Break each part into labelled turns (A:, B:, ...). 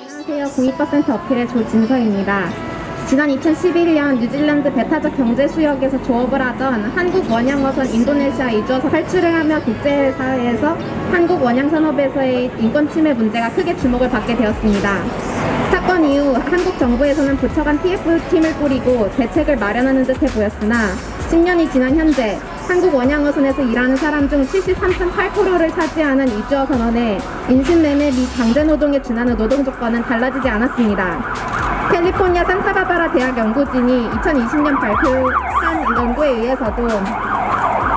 A: 안녕하세요. 공익버센터 어필의 조진서입니다. 지난 2011년 뉴질랜드 배타적 경제 수역에서 조업을 하던 한국 원양어선 인도네시아 이주어서 탈출을 하며 국제사회에서 한국 원양 산업에서의 인권 침해 문제가 크게 주목을 받게 되었습니다. 사건 이후 한국 정부에서는 부처간 TF팀을 꾸리고 대책을 마련하는 듯해 보였으나 10년이 지난 현재 한국 원양어선에서 일하는 사람 중 73.8%를 차지하는 이주어 선언에 인신매매 및 강제노동에 준하는 노동 조건은 달라지지 않았습니다. 캘리포니아 산타바바라 대학 연구진이 2020년 발표한 연구에 의해서도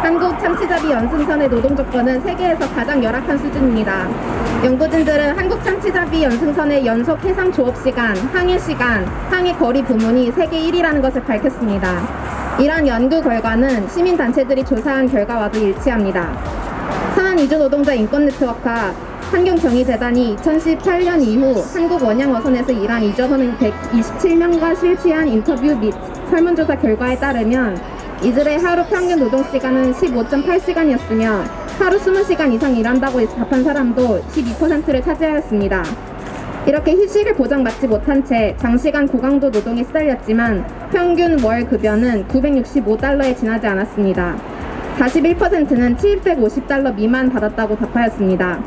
A: 한국 참치잡이 연승선의 노동 조건은 세계에서 가장 열악한 수준입니다. 연구진들은 한국 참치잡이 연승선의 연속 해상 조업 시간, 항해 시간, 항해 거리 부문이 세계 1위라는 것을 밝혔습니다. 이러한 연구 결과는 시민단체들이 조사한 결과와도 일치합니다. 선한 이주 노동자 인권 네트워크와 환경정의재단이 2018년 이후 한국 원양어선에서 일한 이주어선은 127명과 실시한 인터뷰 및 설문조사 결과에 따르면 이들의 하루 평균 노동시간은 15.8시간이었으며 하루 20시간 이상 일한다고 답한 사람도 12%를 차지하였습니다. 이렇게 휴식을 보장받지 못한 채 장시간 고강도 노동에 시달렸지만 평균 월 급여는 965달러에 지나지 않았습니다. 41%는 750달러 미만 받았다고 답하였습니다.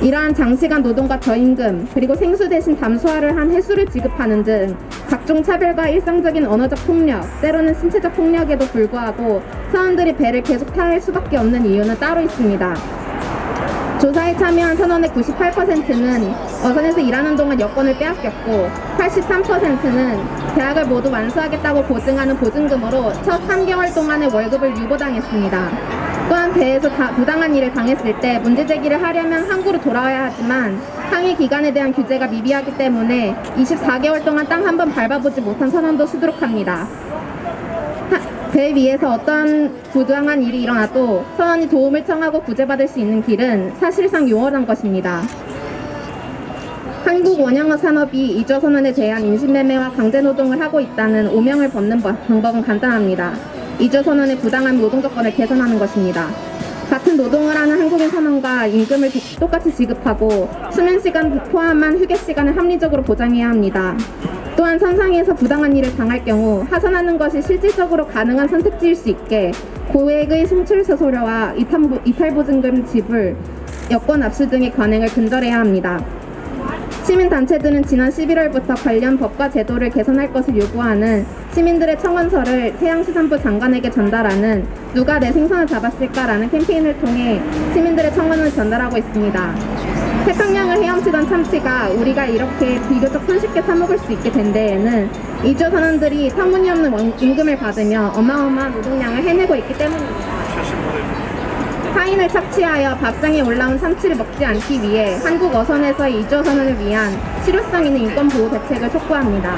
A: 이러한 장시간 노동과 저임금, 그리고 생수 대신 담수화를 한 해수를 지급하는 등 각종 차별과 일상적인 언어적 폭력, 때로는 신체적 폭력에도 불구하고 사람들이 배를 계속 타야 수밖에 없는 이유는 따로 있습니다. 조사에 참여한 선원의 98%는 어선에서 일하는 동안 여권을 빼앗겼고 83%는 계약을 모두 완수하겠다고 보증하는 보증금으로 첫 3개월 동안의 월급을 유보당했습니다. 또한 배에서 다- 부당한 일을 당했을 때 문제 제기를 하려면 항구로 돌아와야 하지만 항해 기간에 대한 규제가 미비하기 때문에 24개월 동안 땅 한 번 밟아보지 못한 선원도 수두룩합니다. 하- 배 위에서 어떤 부당한 일이 일어나도 선원이 도움을 청하고 구제받을 수 있는 길은 사실상 용어란 것입니다. 한국 원양어 산업이 이조 선언에 대한 인신매매와 강제노동을 하고 있다는 오명을 벗는 바- 방법은 간단합니다. 이조 선언의 부당한 노동 조건을 개선하는 것입니다. 같은 노동을 하는 한국인 선원과 임금을 도- 똑같이 지급하고 수면 시간 포함한 휴게 시간을 합리적으로 보장해야 합니다. 또한 선상에서 부당한 일을 당할 경우 하선하는 것이 실질적으로 가능한 선택지일 수 있게 고액의 송출서 이탈- 이탈보증금 지불, 여권 압수 등의 관행을 근절해야 합니다. 시민단체들은 지난 11월부터 관련 법과 제도를 개선할 것을 요구하는 시민들의 청원서를 해양수산부 장관에게 전달하는 누가 내 생선을 잡았을까라는 캠페인을 통해 시민들의 청원을 전달하고 있습니다. 태평양을 헤엄치던 참치가 우리가 이렇게 비교적 손쉽게 사먹을 수 있게 된 데에는 이주 선원들이 터무니없는 원- 임금을 받으며 어마어마한 노동량을 해내고 있기 때문입니다. 타인을 착취하여 밥상에 올라온 참치를 먹지 않기 위해 한국 어선에서의 이주 선언을 위한 실효성 있는 인권 보호 대책을 촉구합니다.